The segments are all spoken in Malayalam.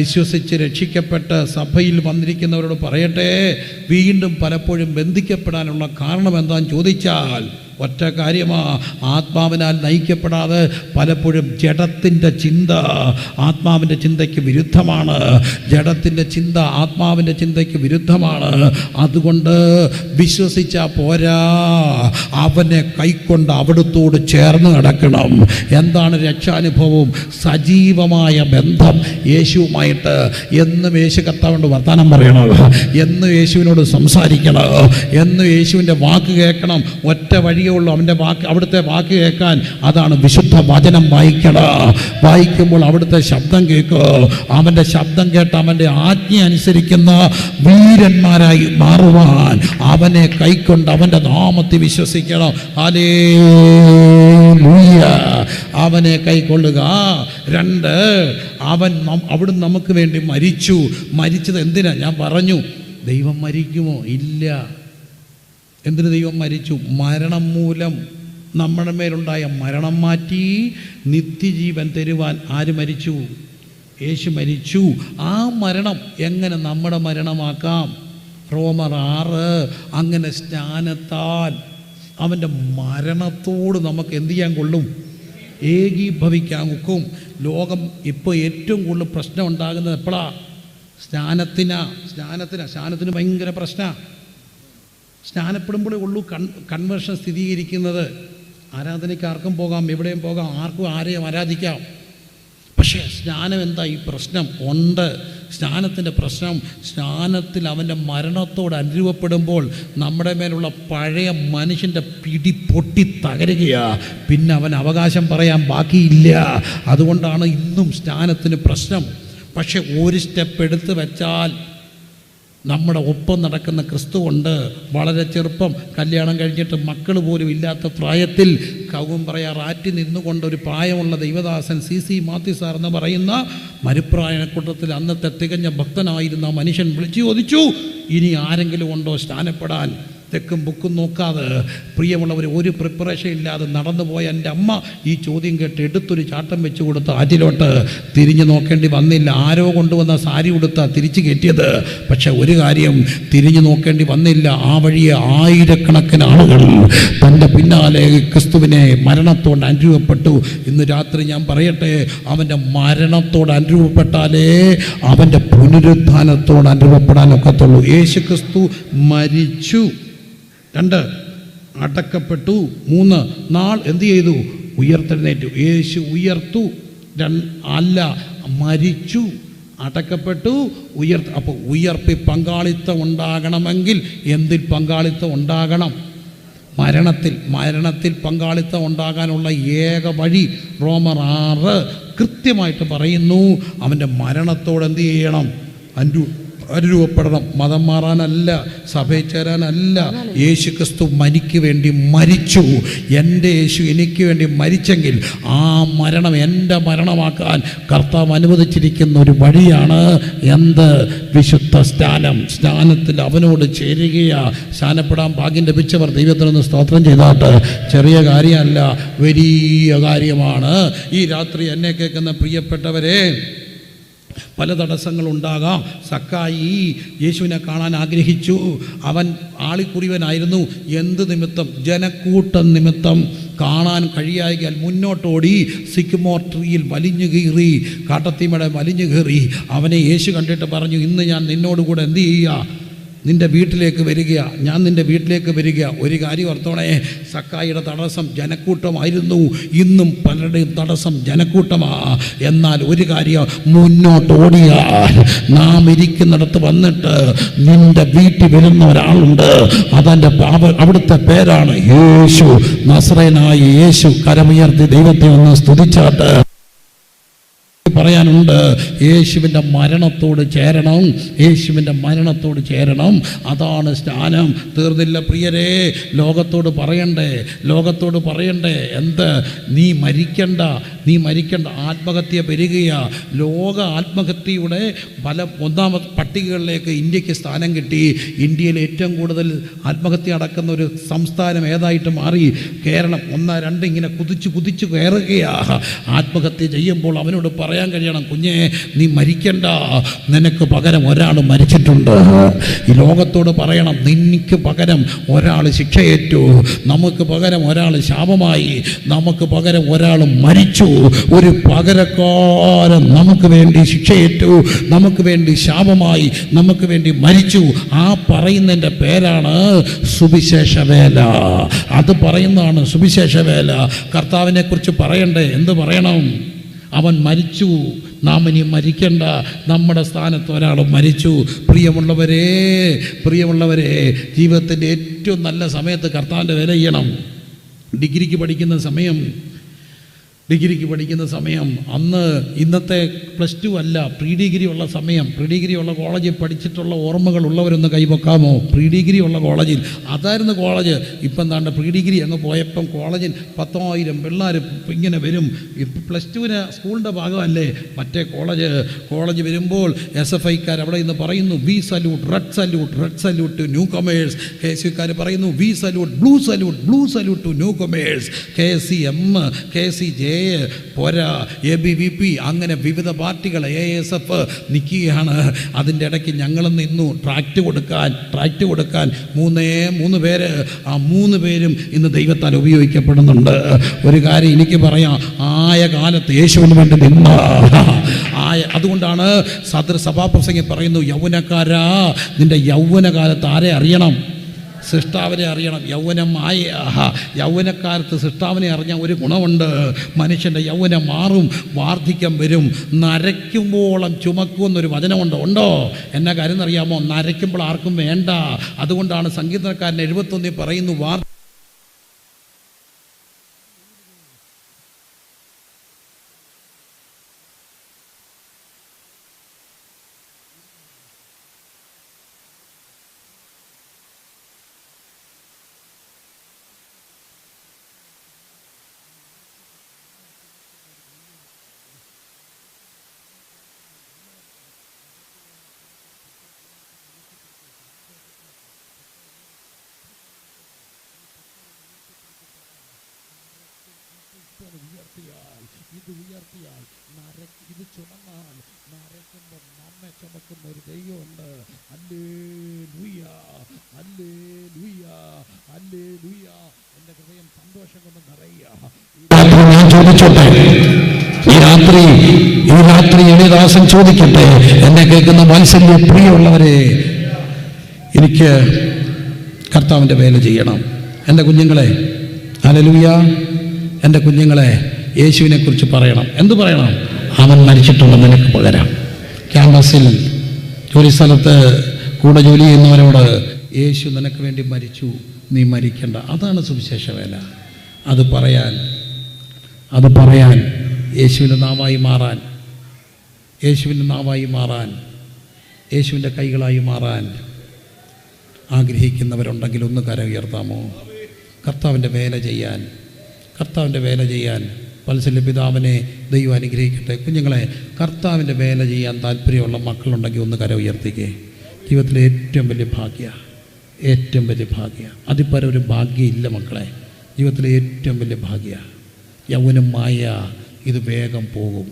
വിശ്വസിച്ച് രക്ഷിക്കപ്പെട്ട് സഭയിൽ വന്നിരിക്കുന്നവരോട് പറയട്ടെ വീണ്ടും പലപ്പോഴും ബന്ധിക്കപ്പെടാനുള്ള കാരണം എന്താണെന്ന് ചോദിച്ചാൽ ഒറ്റ കാര്യമാ ആത്മാവിനാൽ നയിക്കപ്പെടാതെ പലപ്പോഴും ജഡത്തിന്റെ ചിന്ത ആത്മാവിന്റെ ചിന്തയ്ക്ക് വിരുദ്ധമാണ്. ജഡത്തിന്റെ ചിന്ത ആത്മാവിന്റെ ചിന്തയ്ക്ക് വിരുദ്ധമാണ്. അതുകൊണ്ട് വിശ്വസിച്ച പോരാ. അവനെ കൈക്കൊണ്ട് അവിടുത്തോട് ചേർന്ന് നടക്കണം. എന്താണ് രക്ഷാനുഭവം സജീവമായ ബന്ധം യേശുവുമായിട്ട്. എന്നും യേശു കർത്താവിന്റെ വർത്തമാനം പറയണം. എന്നും യേശുവിനോട് സംസാരിക്കണം. എന്നും യേശുവിന്റെ വാക്ക് കേൾക്കണം. ഒറ്റ വഴിയേ ഉള്ളൂ അവന്റെ വാക്ക് അവിടുത്തെ വാക്ക് കേൾക്കാൻ അതാണ് വിശുദ്ധ വചനം വായിക്കണം. വായിക്കുമ്പോൾ അവിടുത്തെ ശബ്ദം കേൾക്കുക അവന്റെ ശബ്ദം കേട്ട് അവന്റെ ആജ്ഞ അനുസരിക്കുന്ന വീരന്മാരായി മാറുവാൻ അവനെ കൈക്കൊണ്ട് അവന്റെ നാമത്തിൽ വിശ്വസിക്കണം. അലേ അവനെ കൈക്കൊള്ളുക. രണ്ട് അവൻ അവിടുന്ന് നമുക്ക് വേണ്ടി മരിച്ചു. മരിച്ചത് എന്തിനാ? ഞാൻ പറഞ്ഞു. ദൈവം മരിക്കുമോ? ഇല്ല. എന്തിന് ദൈവം മരിച്ചു? മരണം മൂലം നമ്മുടെ മേലുണ്ടായ മരണം മാറ്റി നിത്യജീവൻ തരുവാൻ ആര് മരിച്ചു? യേശു മരിച്ചു. ആ മരണം എങ്ങനെ നമ്മുടെ മരണമാക്കാം? റോമർ ആറ്. അങ്ങനെ സ്നാനത്താൽ അവന്റെ മരണത്തോട് നമുക്ക് എന്ത് ചെയ്യാൻ കൊള്ളും? ഏകീഭവിക്കാൻ ഒക്കും ലോകം ഇപ്പോൾ ഏറ്റവും കൂടുതൽ പ്രശ്നം ഉണ്ടാകുന്നത് എപ്പോഴാണ് സ്നാനത്തിനാ. സ്നാനത്തിനാ. സ്നാനത്തിന് ഭയങ്കര പ്രശ്നമാണ് സ്നാനപ്പെടുമ്പോഴേ ഉള്ളൂ. കൺ കൺവേർഷൻ സ്ഥിരീകരിക്കുന്നത്. ആരാധനയ്ക്ക് ആർക്കും പോകാം എവിടെയും പോകാം ആർക്കും ആരെയും ആരാധിക്കാം. പക്ഷേ സ്നാനം എന്താ ഈ പ്രശ്നം? ഉണ്ട്. സ്നാനത്തിന്റെ പ്രശ്നം സ്നാനത്തിൽ അവന്റെ മരണത്തോട് അനുരൂപപ്പെടുമ്പോൾ നമ്മുടെ മേലുള്ള പഴയ മനുഷ്യന്റെ പിടി പൊട്ടി തകരുകയാണ് പിന്നെ അവൻ അവകാശം പറയാൻ ബാക്കിയില്ല. അതുകൊണ്ടാണ് ഇന്നും സ്നാനത്തിന് പ്രശ്നം. പക്ഷെ ഒരു സ്റ്റെപ്പ് എടുത്തു വെച്ചാൽ നമ്മുടെ ഒപ്പം നടക്കുന്ന ക്രിസ്തുവുണ്ട് വളരെ ചെറുപ്പം കല്യാണം കഴിഞ്ഞിട്ട് മക്കൾ പോലും ഇല്ലാത്ത പ്രായത്തിൽ കവും പറയാർ ആറ്റി നിന്നുകൊണ്ട് ഒരു പ്രായമുള്ള ദൈവദാസൻ സി സി മാത്യു സാർ എന്ന് പറയുന്ന മരുപ്രായണക്കൂട്ടത്തിൽ അന്നത്തെ തികഞ്ഞ ഭക്തനായിരുന്ന മനുഷ്യൻ വിളിച്ചു ചോദിച്ചു ഇനി ആരെങ്കിലും ഉണ്ടോ സ്നാനപ്പെടാൻ തെക്കും ബുക്കും നോക്കാതെ പ്രിയമുള്ളവർ ഒരു പ്രിപ്പറേഷൻ ഇല്ലാതെ നടന്നു പോയ എന്റെ അമ്മ ഈ ചോദ്യം കേട്ട് എടുത്തൊരു ചാട്ടം വെച്ച് കൊടുത്ത് ആറ്റിലോട്ട് തിരിഞ്ഞു നോക്കേണ്ടി വന്നില്ല. ആരോ കൊണ്ടുവന്ന സാരി ഉടുത്ത തിരിച്ചു കയറ്റിയത്. പക്ഷെ ഒരു കാര്യം തിരിഞ്ഞു നോക്കേണ്ടി വന്നില്ല. ആ വഴിയെ ആയിരക്കണക്കിന് ആളുകൾ തന്റെ പിന്നാലെ ക്രിസ്തുവിനെ മരണത്തോട് അനുരൂപപ്പെട്ടു. ഇന്ന് രാത്രി ഞാൻ പറയട്ടെ അവന്റെ മരണത്തോട് അനുരൂപപ്പെട്ടാലേ അവന്റെ പുനരുത്ഥാനത്തോട് അനുരൂപപ്പെടാനൊക്കത്തുള്ളൂ. യേശു ക്രിസ്തു മരിച്ചു. രണ്ട് അടക്കപ്പെട്ടു. മൂന്ന് നാൾ എന്ത് ചെയ്തു? ഉയർത്തെഴുന്നേറ്റു. യേശു ഉയർത്തു. അല്ല മരിച്ചു. അടക്കപ്പെട്ടു ഉയർ അപ്പോൾ ഉയർപ്പി പങ്കാളിത്തം ഉണ്ടാകണമെങ്കിൽ എന്തിൽ പങ്കാളിത്തം ഉണ്ടാകണം? മരണത്തിൽ. മരണത്തിൽ പങ്കാളിത്തം ഉണ്ടാകാനുള്ള ഏക വഴി റോമർ ആറ് കൃത്യമായിട്ട് പറയുന്നു അവന്റെ മരണത്തോട് എന്ത് ചെയ്യണം? അനു അനുരൂപപ്പെടണം മതം മാറാനല്ല സഭയിൽ ചേരാനല്ല. യേശു ക്രിസ്തു മനിക്ക് വേണ്ടി മരിച്ചു. എന്റെ യേശു എനിക്ക് വേണ്ടി മരിച്ചെങ്കിൽ ആ മരണം എന്റെ മരണമാക്കാൻ കർത്താവ് അനുവദിച്ചിരിക്കുന്ന ഒരു വഴിയാണ് എന്ത്? വിശുദ്ധ സ്നാനം. സ്നാനത്തിൽ അവനോട് ചേരുകയാ. സ്നാനപ്പെടാൻ ഭാഗ്യം ലഭിച്ചവർ ദൈവത്തിനൊന്ന് സ്തോത്രം ചെയ്താട്ട്. ചെറിയ കാര്യമല്ല വലിയ കാര്യമാണ്. ഈ രാത്രി എന്നെ കേൾക്കുന്ന പ്രിയപ്പെട്ടവരെ പല തടസ്സങ്ങളുണ്ടാകാം. സക്കായി യേശുവിനെ കാണാൻ ആഗ്രഹിച്ചു. അവൻ ആളിക്കുറിവനായിരുന്നു. എന്ത് നിമിത്തം? ജനക്കൂട്ടം നിമിത്തം കാണാൻ കഴിയായാൽ മുന്നോട്ടോടി. സിക്കുമോർ ട്രീയിൽ വലിഞ്ഞു കീറി കാട്ടത്തീമയുടെ വലിഞ്ഞു കീറി. അവനെ യേശു കണ്ടിട്ട് പറഞ്ഞു ഇന്ന് ഞാൻ നിന്നോടുകൂടെ എന്ത് ചെയ്യുക? നിന്റെ വീട്ടിലേക്ക് വരിക ഞാൻ നിന്റെ വീട്ടിലേക്ക് വരിക ഒരു കാര്യം ഓർത്തോണേ സക്കായിയുടെ തടസ്സം ജനക്കൂട്ടമായിരുന്നു. ഇന്നും പലരുടെയും തടസ്സം ജനക്കൂട്ടമാ. എന്നാൽ ഒരു കാര്യം മുന്നോട്ട് ഓടിയാൽ നാം ഇരിക്കുന്നിടത്ത് വന്നിട്ട് നിന്റെ വീട്ടിൽ വരുന്ന ഒരാളുണ്ട്. അതെന്റെ അവ- അവിടുത്തെ പേരാണ് യേശു. നസ്രനായി യേശു കരമുയർത്തി ദൈവത്തെ ഒന്ന് സ്തുതിച്ചാട്ട്. പറയാനുണ്ട്. യേശുവിന്റെ മരണത്തോട് ചേരണം. യേശുവിന്റെ മരണത്തോട് ചേരണം. അതാണ് സ്നാനം തീർന്നില്ല പ്രിയരേ ലോകത്തോട് പറയണ്ടേ ലോകത്തോട് പറയണ്ടേ. എന്ത്? നീ മരിക്കണ്ട. നീ മരിക്കേണ്ട ആത്മഹത്യ പെരുകയാ. ലോക ആത്മഹത്യയുടെ പല ഒന്നാമത് പട്ടികകളിലേക്ക് ഇന്ത്യയ്ക്ക് സ്ഥാനം കിട്ടി. ഇന്ത്യയിൽ ഏറ്റവും കൂടുതൽ ആത്മഹത്യ അടക്കുന്ന ഒരു സംസ്ഥാനം ഏതായിട്ട് മാറി. കേരളം ഒന്നാ രണ്ട് ഇങ്ങനെ കുതിച്ച് കുതിച്ച് കയറുകയാ. ആത്മഹത്യ ചെയ്യുമ്പോൾ അവനോട് പറയാൻ കഴിയണം കുഞ്ഞെ നീ മരിക്കണ്ട. നിനക്ക് പകരം ഒരാൾ മരിച്ചിട്ടുണ്ട്. ഈ ലോകത്തോട് പറയണം നിനക്ക് പകരം ഒരാൾ ശിക്ഷയേറ്റു. നമുക്ക് പകരം ഒരാൾ ശാപമായി. നമുക്ക് പകരം ഒരാൾ മരിച്ചു. ഒരു പകരക്കാരൻ നമുക്ക് വേണ്ടി ശിക്ഷയേറ്റു നമുക്ക് വേണ്ടി ശാപമായി നമുക്ക് വേണ്ടി മരിച്ചു. ആ പറയുന്നതിന്റെ പേരാണ് സുവിശേഷ വേല അത് പറയുന്നതാണ് സുവിശേഷ വേല കർത്താവിനെ കുറിച്ച് പറയണ്ടേ? എന്ത് പറയണം? അവൻ മരിച്ചു. നാം ഇനി മരിക്കണ്ട. നമ്മുടെ സ്ഥാനത്ത് ഒരാൾ മരിച്ചു. പ്രിയമുള്ളവരെ പ്രിയമുള്ളവരെ ജീവിതത്തിന്റെ ഏറ്റവും നല്ല സമയത്ത് കർത്താവിന്റെ വില ചെയ്യണം. ഡിഗ്രിക്ക് പഠിക്കുന്ന സമയം ഡിഗ്രിക്ക് പഠിക്കുന്ന സമയം അന്ന് ഇന്നത്തെ പ്ലസ് ടു അല്ല പ്രീ ഡിഗ്രി ഉള്ള സമയം. പ്രീ ഡിഗ്രി ഉള്ള കോളേജിൽ പഠിച്ചിട്ടുള്ള ഓർമ്മകൾ ഉള്ളവരൊന്ന് കൈവെക്കാമോ? പ്രീ ഡിഗ്രി ഉള്ള കോളേജിൽ. അതായിരുന്നു കോളേജ്. ഇപ്പം എന്താണ്ട് പ്രീ ഡിഗ്രി അങ്ങ് പോയപ്പം കോളേജിൽ പത്തായിരം പിള്ളേർ ഇങ്ങനെ വരും. പ്ലസ് ടുവിന് സ്കൂളിന്റെ ഭാഗമല്ലേ? മറ്റേ കോളേജ് കോളേജ് വരുമ്പോൾ എസ് എഫ് ഐക്കാർ അവിടെ ഇന്ന് പറയുന്നു we salute red salute red salute to newcomers. K S യുക്കാർ പറയുന്നു we salute blue salute blue salute to newcomers. K S C M K S C J പോരാ എ ബി വി പി അങ്ങനെ വിവിധ പാർട്ടികൾ എ എസ് എഫ് നിൽക്കുകയാണ് അതിന്റെ ഇടയ്ക്ക് ഞങ്ങൾ നിന്നു ട്രാക്ട് കൊടുക്കാൻ ട്രാക്ട് കൊടുക്കാൻ മൂന്നേ മൂന്ന് പേര്. ആ മൂന്ന് പേരും ഇന്ന് ദൈവത്താൽ ഉപയോഗിക്കപ്പെടുന്നുണ്ട്. ഒരു കാര്യം എനിക്ക് പറയാം ആയ കാലത്ത് യേശുവിന് വേണ്ടി നിന്ന ആയ അതുകൊണ്ടാണ് സദൃ സഭാപ്രസംഗം പറയുന്നു യൗവനക്കാരാ നിന്റെ യൗവനകാലത്ത് ആരെ അറിയണം? സൃഷ്ടാവിനെ അറിയണം. യൗവനമായ യൗവനക്കാലത്ത് സൃഷ്ടാവിനെ അറിഞ്ഞ ഒരു ഗുണമുണ്ട്. മനുഷ്യന്റെ യൗവനം മാറും വാർദ്ധക്യം വരും. നരയ്ക്കുമ്പോളം ചുമക്കുമെന്നൊരു വചനമുണ്ട്. ഉണ്ടോ? എന്നെ കാര്യം അറിയാമോ? നരയ്ക്കുമ്പോൾ ആർക്കും വേണ്ട. അതുകൊണ്ടാണ് സംഗീതക്കാരൻ എഴുപത്തൊന്നിൽ പറയുന്നു വാർ ഇത് ഉയർത്തിയാൽ നര ഇത് ചുമന്നാൽ നരയ്ക്കുമ്പോൾ നമ്മെ ചുമക്കുന്ന ഒരു ദൈവമുണ്ട്. അല്ലേ ലൂയ അല്ലേ ലൂയ അല്ലേ ലൂയ എന്റെ ഹൃദയം സന്തോഷം കൊണ്ട് നിറയുക. ചോദിച്ചോട്ടെ? ഈ രാത്രി ഈ രാത്രി എളിദാസൻ ചോദിക്കട്ടെ? എന്നെ കേൾക്കുന്ന മത്സര്യ പ്രിയമുള്ളവരെ എനിക്ക് കർത്താവിന്റെ വേല ചെയ്യണം. എന്റെ കുഞ്ഞുങ്ങളെ അലലുയ എന്റെ കുഞ്ഞുങ്ങളെ യേശുവിനെ കുറിച്ച് പറയണം. എന്ത് പറയണം? അവൻ മരിച്ചിട്ടുണ്ടെന്ന് നിനക്ക് പകരാം. ക്യാമ്പസിൽ ജോലി സ്ഥലത്ത് കൂടെ ജോലി ചെയ്യുന്നവരോട് യേശു നിനക്ക് വേണ്ടി മരിച്ചു നീ മരിക്കണ്ട. അതാണ് സുവിശേഷ വേല അത് പറയാൻ അത് പറയാൻ യേശുവിന്റെ നാവായി മാറാൻ യേശുവിന്റെ നാവായി മാറാൻ യേശുവിന്റെ കൈകളായി മാറാൻ ആഗ്രഹിക്കുന്നവരുണ്ടെങ്കിൽ ഒന്ന് കര ഉയർത്താമോ കർത്താവിന്റെ വേല ചെയ്യാൻ കർത്താവിന്റെ വേല ചെയ്യാൻ വത്സല്യ പിതാവിനെ ദൈവം അനുഗ്രഹിക്കട്ടെ. കുഞ്ഞുങ്ങളെ കർത്താവിന്റെ വേല ചെയ്യാൻ താല്പര്യമുള്ള മക്കളുണ്ടെങ്കിൽ ഒന്ന് കര ഉയർത്തിക്കേ. ജീവിതത്തിലെ ഏറ്റവും വലിയ ഭാഗ്യ ഏറ്റവും വലിയ ഭാഗ്യ. അതിപ്പര ഒരു ഭാഗ്യമില്ല മക്കളെ. ജീവിതത്തിലെ ഏറ്റവും വലിയ ഭാഗ്യ യൗവനമായ ഇത് വേഗം പോകും.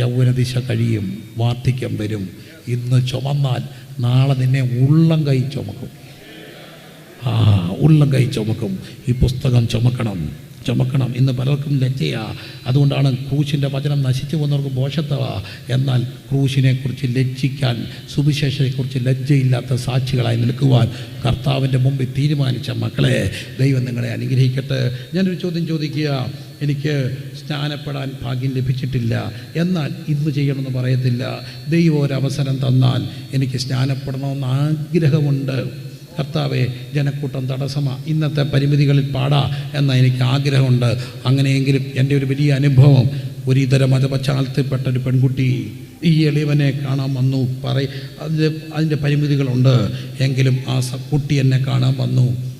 യൗവന ദിശ കഴിയും വാർദ്ധക്യം വരും. ഇന്ന് ചുമന്നാൽ നാളെ നിന്നെ ഉള്ളം കൈ ചുമക്കും. ആ ഉള്ളം കൈ ചുമക്കും. ഈ പുസ്തകം ചുമക്കണം. ചുമക്കണം ഇന്ന് പലർക്കും ലജ്ജയാ. അതുകൊണ്ടാണ് ക്രൂശിന്റെ വചനം നശിച്ചു പോകുന്നവർക്ക് ബോഷത്തവ. എന്നാൽ ക്രൂശിനെക്കുറിച്ച് ലജ്ജിക്കാൻ സുവിശേഷത്തെക്കുറിച്ച് ലജ്ജയില്ലാത്ത സാക്ഷികളായി നിൽക്കുവാൻ കർത്താവിന്റെ മുമ്പിൽ തീരുമാനിച്ച മക്കളെ ദൈവം നിങ്ങളെ അനുഗ്രഹിക്കട്ടെ. ഞാനൊരു ചോദ്യം ചോദിക്കുക. എനിക്ക് സ്നാനപ്പെടാൻ ഭാഗ്യം ലഭിച്ചിട്ടില്ല. എന്നാൽ ഇന്ന് ചെയ്യണമെന്ന് പറയത്തില്ല. ദൈവം ഒരവസരം തന്നാൽ എനിക്ക് സ്നാനപ്പെടണമെന്ന് ആഗ്രഹമുണ്ട്. കർത്താവെ ജനക്കൂട്ടം തടസ്സമാ. ഇന്നത്തെ പരിമിതികളിൽ പാടാ എന്ന എനിക്ക് ആഗ്രഹമുണ്ട്. അങ്ങനെയെങ്കിലും എന്റെ ഒരു വലിയ അനുഭവം ഒരു ഇതര മതപശ്ചാത്തലത്തിൽപ്പെട്ട ഒരു പെൺകുട്ടി ഈ എളിവനെ കാണാൻ വന്നു. പറ അതിന്റെ അതിന്റെ പരിമിതികളുണ്ട്. എങ്കിലും ആ കുട്ടി എന്നെ കാണാൻ വന്നു.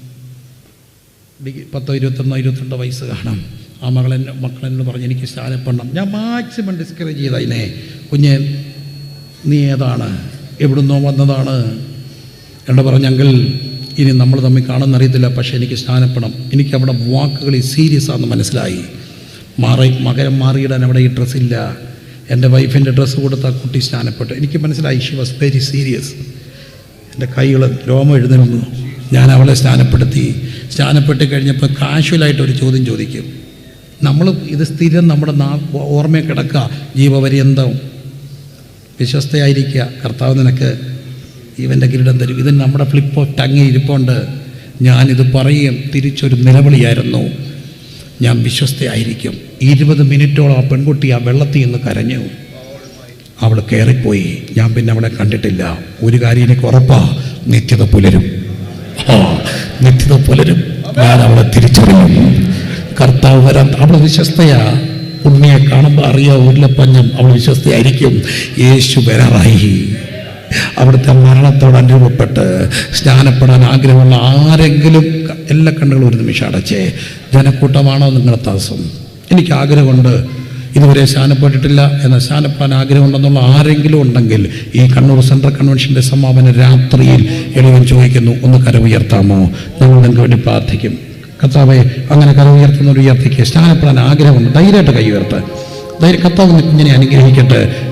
ഡിഗ്രി പത്തോ ഇരുപത്തൊന്നോ ഇരുപത്തിരണ്ടോ വയസ്സ് കാണാം. ആ മകളെ മക്കളെന്ന് പറഞ്ഞ് എനിക്ക് സ്ഥാനപ്പെടണം ഞാൻ മാക്സിമം ഡിസ്കറേജ് ചെയ്ത അതിനെ കുഞ്ഞെ നീ ഏതാണ്? എവിടുന്നോ വന്നതാണ്. എന്നോട് പറഞ്ഞെങ്കിൽ ഇനി നമ്മൾ തമ്മിൽ കാണുന്നറിയത്തില്ല പക്ഷേ എനിക്ക് സ്നാനപ്പെടണം. എനിക്ക് അവിടെ വാക്കുകൾ സീരിയസ് ആണെന്ന് മനസ്സിലായി. മാറി മകരം മാറിയിടാൻ അവിടെ ഈ ഡ്രസ്സില്ല എന്റെ വൈഫിന്റെ ഡ്രസ്സ് കൊടുത്ത കുട്ടി സ്നാനപ്പെട്ടു. എനിക്ക് മനസ്സിലായി ഷി വാസ് വെരി സീരിയസ് എന്റെ കൈകൾ രോമം എഴുന്നിരുന്നു ഞാൻ അവളെ സ്നാനപ്പെടുത്തി. സ്നാനപ്പെട്ട് കഴിഞ്ഞപ്പോൾ കാഷ്വലായിട്ട് ഒരു ചോദ്യം ചോദിക്കും. നമ്മൾ ഇത് സ്ഥിരം നമ്മുടെ നാ ഓർമ്മയിൽ കിടക്കുക. ജീവപര്യന്തം വിശ്വസ്തയായിരിക്കുക. കർത്താവ് നിനക്ക് ഇവന്റെ കിരീടം തരും. ഇത് നമ്മുടെ ഫ്ലിപ്പോ ഇരിപ്പുണ്ട്. ഞാനിത് പറയും തിരിച്ചൊരു നിലവിളിയായിരുന്നു. ഞാൻ വിശ്വസ്തയായിരിക്കും. ഇരുപത് മിനിറ്റോളം ആ പെൺകുട്ടി ആ വെള്ളത്തിൽ നിന്ന് കരഞ്ഞു. അവൾ കയറിപ്പോയി ഞാൻ പിന്നെ അവളെ കണ്ടിട്ടില്ല. ഒരു കാര്യം എനിക്ക് ഉറപ്പാ നിത്യത പുലരും. നിത്യത പുലരും. ഞാൻ അവളെ തിരിച്ചറിയും. കർത്താവ് വരാൻ അവൾ വിശ്വസ്തയാ. ഉണ്ണിയെ കാണുമ്പോൾ അറിയാം ഉരുളപ്പഞ്ഞം അവൾ വിശ്വസ്തയായിരിക്കും. യേശു വരാറായി. അവിടുത്തെ മരണത്തോട് അനുഭവപ്പെട്ട് സ്നാനപ്പെടാൻ ആഗ്രഹമുള്ള ആരെങ്കിലും എല്ലാ കണ്ണുകളും ഒരു നിമിഷം അടച്ചേ. ജനക്കൂട്ടമാണോ നിങ്ങളുടെ താസം എനിക്ക് ആഗ്രഹമുണ്ട്. ഇതുവരെ സ്നാനപ്പെട്ടിട്ടില്ല എന്ന സ്നാനപ്പെടാൻ ആഗ്രഹമുണ്ടെന്നുള്ള ആരെങ്കിലും ഉണ്ടെങ്കിൽ ഈ കണ്ണൂർ സെൻട്രൽ കൺവെൻഷന്റെ സമാപന രാത്രിയിൽ എളിവൻ ചോദിക്കുന്നു ഒന്ന് കരവുയർത്താമോ നമ്മൾ നിങ്ങൾക്ക് വേണ്ടി പ്രാർത്ഥിക്കും. കർത്താവെ അങ്ങനെ കരവുയർത്തുന്നവർ ഉയർത്തിക്ക്. സ്നാനപ്പെടാൻ ആഗ്രഹമുണ്ട്. ധൈര്യമായിട്ട് കൈ ഉയർത്ത്. ധൈര്യം കർത്താവ് ഇങ്ങനെ അനുഗ്രഹിക്കട്ടെ.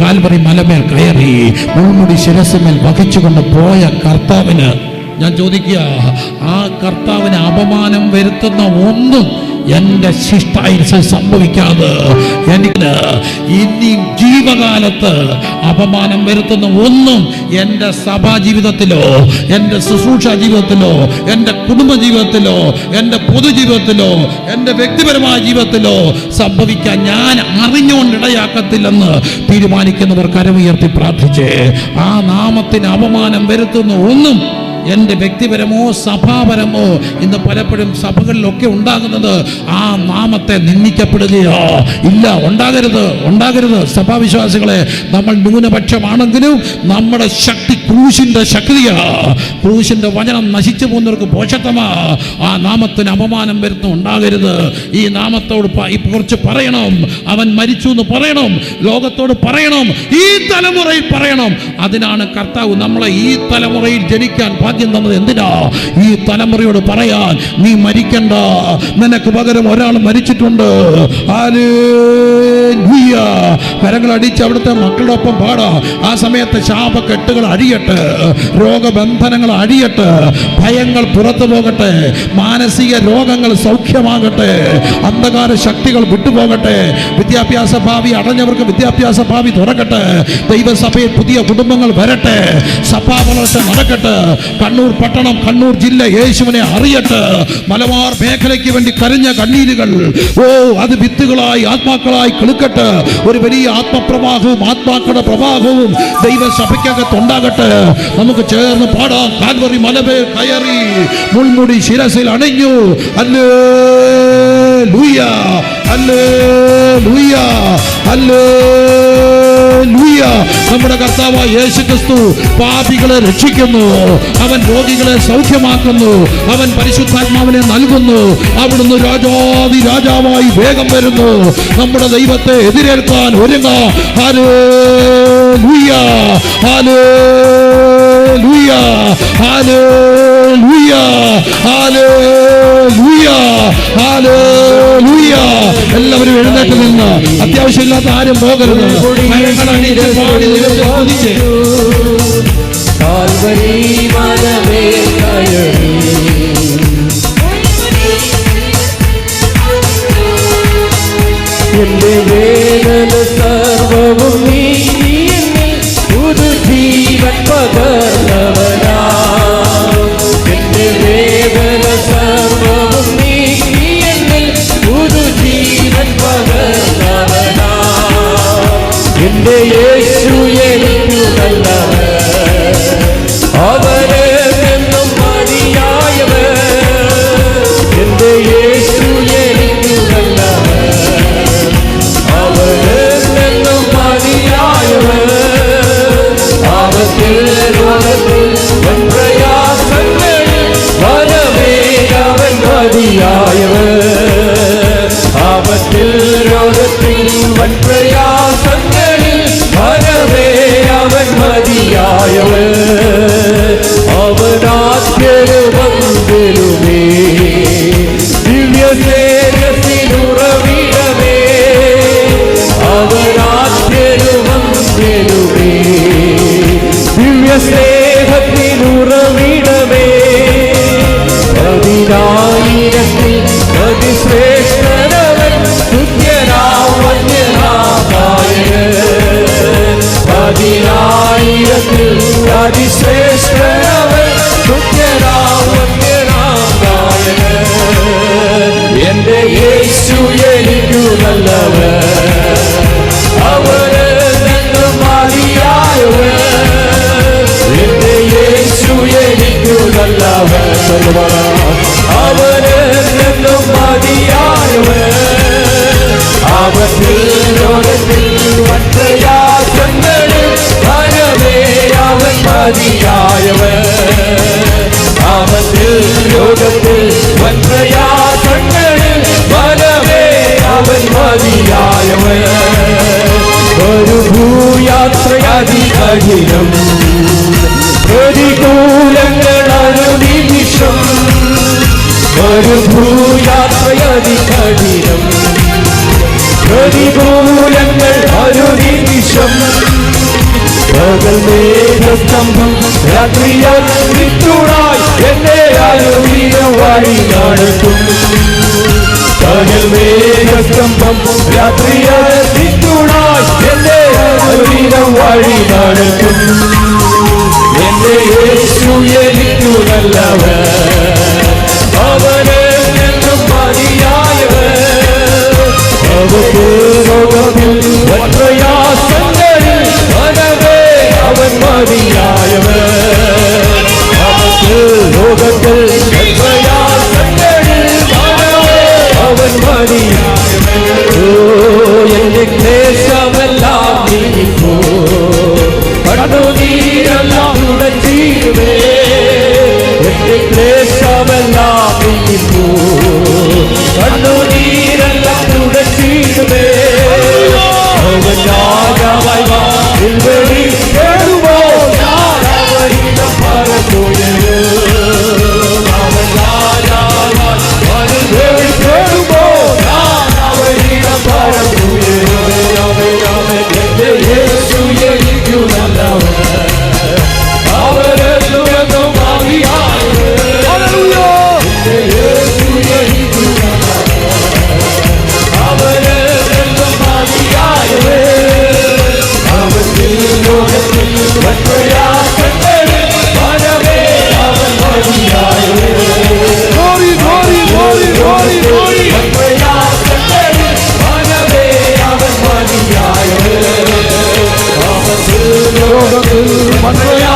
കാൽവറി മലമേൽ കയറി മുൾമുടി ശിരസിന്മേൽ വഹിച്ചുകൊണ്ട് പോയ കർത്താവിന് ഞാൻ ചോദിക്കുക ആ കർത്താവിന് അപമാനം വരുത്തുന്ന ഒന്നും എന്റെ ശിഷ്ടായുസ് സംഭവിക്കാതെ എനിക്ക് ഇനി ജീവകാലത്ത് അപമാനം വരുത്തുന്ന ഒന്നും എന്റെ സഭാ ജീവിതത്തിലോ എന്റെ ശുശ്രൂഷ ജീവിതത്തിലോ എന്റെ കുടുംബ ജീവിതത്തിലോ എന്റെ പൊതുജീവിതത്തിലോ എന്റെ വ്യക്തിപരമായ ജീവിതത്തിലോ സംഭവിക്കാൻ ഞാൻ അറിഞ്ഞുകൊണ്ടിടയാക്കത്തില്ലെന്ന് തീരുമാനിക്കുന്നവർ കരമുയർത്തി പ്രാർത്ഥിച്ചേ. ആ നാമത്തിന് അപമാനം വരുത്തുന്ന ഒന്നും എന്റെ വ്യക്തിപരമോ സഭാപരമോ ഇന്ന് പലപ്പോഴും സഭകളിലൊക്കെ ഉണ്ടാകുന്നത് ആ നാമത്തെ നിന്ദിക്കപ്പെടുകയോ ഇല്ല ഉണ്ടാകരുത് ഉണ്ടാകരുത്. സഭാവിശ്വാസികളെ നമ്മൾ ന്യൂനപക്ഷമാണെങ്കിലും നമ്മുടെ ശക്തി ക്രൂശിന്റെ ശക്തിയാ. ക്രൂശിന്റെ വചനം നശിച്ചു പോകുന്നവർക്ക് പോഷത്വമാ ആ നാമത്തിന് അപമാനം വരുന്ന ഉണ്ടാകരുത്. ഈ നാമത്തോട് കുറച്ച് പറയണം. അവൻ മരിച്ചു എന്ന് പറയണം. ലോകത്തോട് പറയണം. ഈ തലമുറയിൽ പറയണം. അതിനാണ് കർത്താവ് നമ്മളെ ഈ തലമുറയിൽ ജനിക്കാൻ ഭാഗ്യം തന്നത്. എന്തിനാ? ഈ തലമുറയോട് പറയാൻ നീ മരിക്കണ്ട. നിനക്ക് പകരം ഒരാൾ മരിച്ചിട്ടുണ്ട്. ഹല്ലേലൂയ. കരങ്ങളടിച്ച് അവിടുത്തെ മക്കളോടൊപ്പം പാടാ. ആ സമയത്ത് ശാപക്കെട്ടുകൾ അഴിയട്ടെ രോഗബന്ധനങ്ങൾ അഴിയട്ടെ ഭയങ്ങൾ പുറത്തു പോകട്ടെ മാനസിക രോഗങ്ങൾ സൗഖ്യമാകട്ടെ അന്ധകാര ശക്തികൾ വിട്ടുപോകട്ടെ വിദ്യാഭ്യാസ ഭാവി അടഞ്ഞവർക്ക് വിദ്യാഭ്യാസ ഭാവി തുറക്കട്ടെ ദൈവസഭയിൽ പുതിയ കുടുംബങ്ങൾ വരട്ടെ സഭാ വളർച്ച നടക്കട്ടെ കണ്ണൂർ പട്ടണം കണ്ണൂർ ജില്ല യേശുവിനെ അറിയട്ടെ മലബാർ മേഖലയ്ക്ക് വേണ്ടി കരഞ്ഞ കണ്ണീരുകൾ ഓ അത് വിത്തുകളായി ആത്മാക്കളായി കിളുക്കട്ടെ ഒരു വലിയ ആത്മപ്രവാഹവും ആത്മാക്കളുടെ പ്രവാഹവും ദൈവസഭയ്ക്കകത്ത് ഉണ്ടാകട്ടെ നമുക്ക് ചേർന്ന് പാടാം. കാൽവറി മലമേ കയറി മുൾമുടി ശിരസിൽ അണിഞ്ഞു. അല്ലേ ലൂയ അല്ലേ ലൂയ അല്ലേ നമ്മുടെ കർത്താവായ യേശു ക്രിസ്തു പാപികളെ രക്ഷിക്കുന്നു. അവൻ രോഗികളെ സൗഖ്യമാക്കുന്നു. അവൻ പരിശുദ്ധാത്മാവിനെ നൽകുന്നു. അവിടുന്ന് രാജാതി രാജാവായി വേഗം വരുന്നു. നമ്മുടെ ദൈവത്തെ എതിരേൽക്കാൻ ഒരുങ്ങ. ഹലേ ഹലേ Aleluia, aleluia, aleluia, aleluia. എല്ലാവരും എഴുന്നേറ്റ് നിന്ന്. അത്യാവശ്യമില്ലാത്ത ആരും പോകരുത്. കാൽവരി മനമേ കയറി എന്റെ വേദന സർവവും പുതു ജീവൻ പകർ വലിയവർ ആപത്തിൽ രോഗത്തിൽ വൻപ്രയാ അതികഠിനം പ്രതികൂലങ്ങളനുനിമിഷം മരുഭൂയാത്രയതികഠിനം പ്രതികൂലങ്ങൾ അനുനിമിഷം പകൽ മേഘസ്തംഭം രാത്രിയായി എന്നെ അനുദിന വഴി നടത്തും പകൽ മേഘസ്തംഭം രാത്രി will not છોડ મને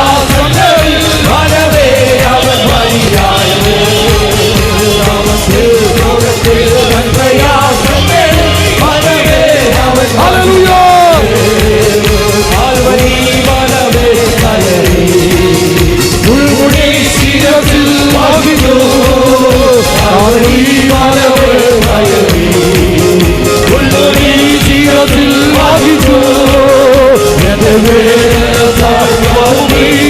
Sevgilim, sevgilim, sevgilim,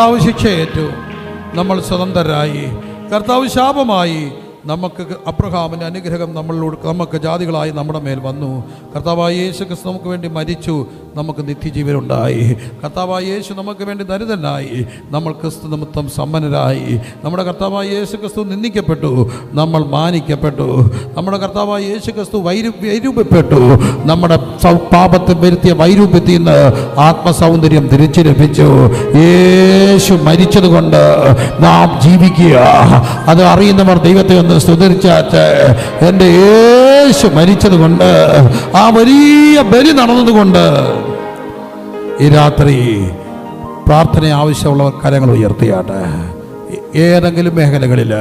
കർത്താവ് ശിക്ഷയേറ്റു. നമ്മൾ സ്വതന്ത്രരായി. കർത്താവ് ശാപമായി നമുക്ക് അബ്രഹാമിന്റെ അനുഗ്രഹം നമ്മളിലൂടെ നമുക്ക് ജാതികളായി നമ്മുടെ മേൽ വന്നു. കർത്താവായ യേശു ക്രിസ്തു നമുക്ക് വേണ്ടി മരിച്ചു. നമുക്ക് നിത്യജീവനുണ്ടായി. കർത്താവായ യേശു നമുക്ക് വേണ്ടി ദരിദ്രനായി. നമ്മൾ ക്രിസ്തു നിമിത്തം സമ്പന്നരായി. നമ്മുടെ കർത്താവായ യേശു ക്രിസ്തു നിന്ദിക്കപ്പെട്ടു. നമ്മൾ മാനിക്കപ്പെട്ടു. നമ്മുടെ കർത്താവായ യേശു ക്രിസ്തു വൈരു വൈരൂപ്യപ്പെട്ടു. നമ്മുടെ പാപത്തെ വരുത്തിയ വൈരൂപ്യത്തിൽ നിന്ന് ആത്മസൗന്ദര്യം തിരിച്ചു ലഭിച്ചു. യേശു മരിച്ചതുകൊണ്ട് നാം ജീവിക്കുക. അത് അറിയുന്നവർ ദൈവത്തെ ഒന്ന് സ്തുതിച്ചാറ്റ് എന്റെ യേശു മരിച്ചതുകൊണ്ട് ആ വലിയ ബലി നടന്നതുകൊണ്ട് ഈ രാത്രി പ്രാർത്ഥന ആവശ്യമുള്ള കരങ്ങൾ ഉയർത്തിയാട്ടെ. ഏതെങ്കിലും മേഖലകളിൽ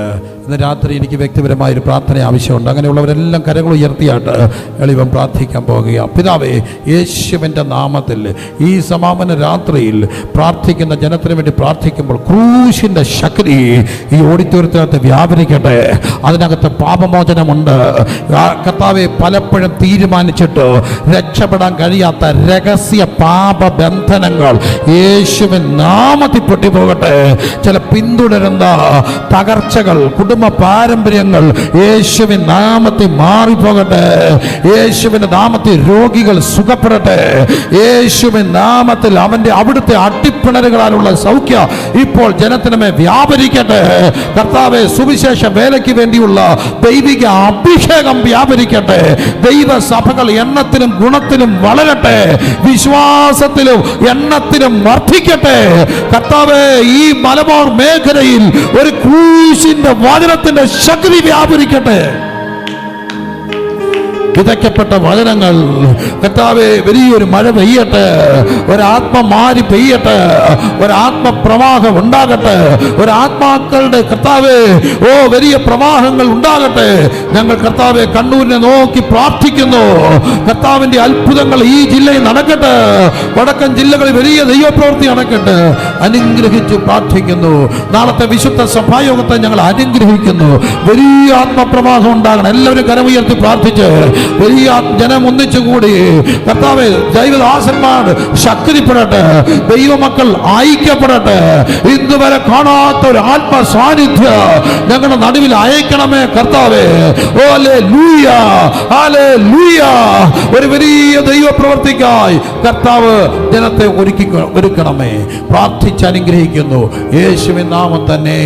ഇന്ന് രാത്രി എനിക്ക് വ്യക്തിപരമായ ഒരു പ്രാർത്ഥന ആവശ്യമുണ്ട്. അങ്ങനെയുള്ളവരെല്ലാം കരങ്ങൾ ഉയർത്തിയാട്ട് എളിവൻ പ്രാർത്ഥിക്കാൻ പോകുക. പിതാവേ യേശുവിന്റെ നാമത്തിൽ ഈ സമാപന രാത്രിയിൽ പ്രാർത്ഥിക്കുന്ന ജനത്തിന് വേണ്ടി പ്രാർത്ഥിക്കുമ്പോൾ ക്രൂശിന്റെ ശക്തി ഈ ഓഡിറ്റോറിയത്തിനകത്ത് വ്യാപരിക്കട്ടെ. അതിനകത്ത് പാപമോചനമുണ്ട്. കർത്താവെ പലപ്പോഴും തീരുമാനിച്ചിട്ട് രക്ഷപ്പെടാൻ കഴിയാത്ത രഹസ്യ പാപബന്ധനങ്ങൾ യേശുവിൻ നാമത്തിൽ പൊട്ടിപ്പോകട്ടെ. ചില പിന്തുടരുന്ന തകർച്ചകൾ കുടുംബ പാരമ്പര്യങ്ങൾ യേശുവിൻ നാമത്തിൽ മാറിപ്പോകട്ടെ. യേശുവിന്റെ നാമത്തിൽ രോഗികൾ സുഖപ്പെടട്ടെ. യേശുവിൻ നാമത്തിൽ അവന്റെ അവിടുത്തെ അട്ടിപ്പിണരുകളാലുള്ള സൗഖ്യ ഇപ്പോൾ ജനത്തിനുമേ വ്യാപരിക്കട്ടെ. കർത്താവെ സുവിശേഷ വേലയ്ക്ക് വേണ്ടിയുള്ള ദൈവിക അഭിഷേകം വ്യാപരിക്കട്ടെ. ദൈവ സഭകൾ എണ്ണത്തിലും ഗുണത്തിലും വളരട്ടെ. വിശ്വാസത്തിലും എണ്ണത്തിലും വർദ്ധിക്കട്ടെ. കർത്താവെ ഈ മലബാർ മേഖലയിൽ ഒരു ക്രൂശിന്റെ വചനത്തിന്റെ ശക്തി വ്യാപരിക്കട്ടെ. വിതയ്ക്കപ്പെട്ട വചനങ്ങൾ. കർത്താവെ വലിയൊരു മഴ പെയ്യട്ടെ. ഒരാത്മ മാരി പെയ്യട്ടെ. ഒരാത്മ പ്രവാഹം ഉണ്ടാകട്ടെ. ഒരാത്മാക്കളുടെ കർത്താവെ ഓ വലിയ പ്രവാഹങ്ങൾ ഉണ്ടാകട്ടെ. ഞങ്ങൾ കർത്താവെ കണ്ണൂരിനെ നോക്കി പ്രാർത്ഥിക്കുന്നു. കർത്താവിന്റെ അത്ഭുതങ്ങൾ ഈ ജില്ലയിൽ നടക്കട്ടെ. വടക്കൻ ജില്ലകളിൽ വലിയ ദൈവപ്രവൃത്തി നടക്കട്ടെ. അനുഗ്രഹിച്ചു പ്രാർത്ഥിക്കുന്നു. നാളത്തെ വിശുദ്ധ സഭായോഗത്തെ ഞങ്ങൾ അനുഗ്രഹിക്കുന്നു. വലിയ ആത്മപ്രവാഹം ഉണ്ടാകണം. എല്ലാവരും കരമുയർത്തി പ്രാർത്ഥിച്ച് വലിയ ജനം ഒന്നിച്ചുകൂടി കർത്താവ് ദൈവദാസന്മാർ ശക്തിപ്പെടട്ടെ. ദൈവമക്കൾ ഐക്യപ്പെടട്ടെ. ഇന്നുവരെ കാണാത്ത ഒരു ആത്മ സാന്നിധ്യ ഞങ്ങളുടെ നടുവിൽ അയക്കണമേ കർത്താവേ. ഓ അല്ലേ ലൂയ ആലേ ലൂയ ഒരു വലിയ ദൈവ പ്രവർത്തിക്കായി കർത്താവ് ജനത്തെ ഒരുക്കി ഒരുക്കണമേ. പ്രാർത്ഥിച്ച് അനുഗ്രഹിക്കുന്നു. യേശുവിൻ നാമം തന്നെ.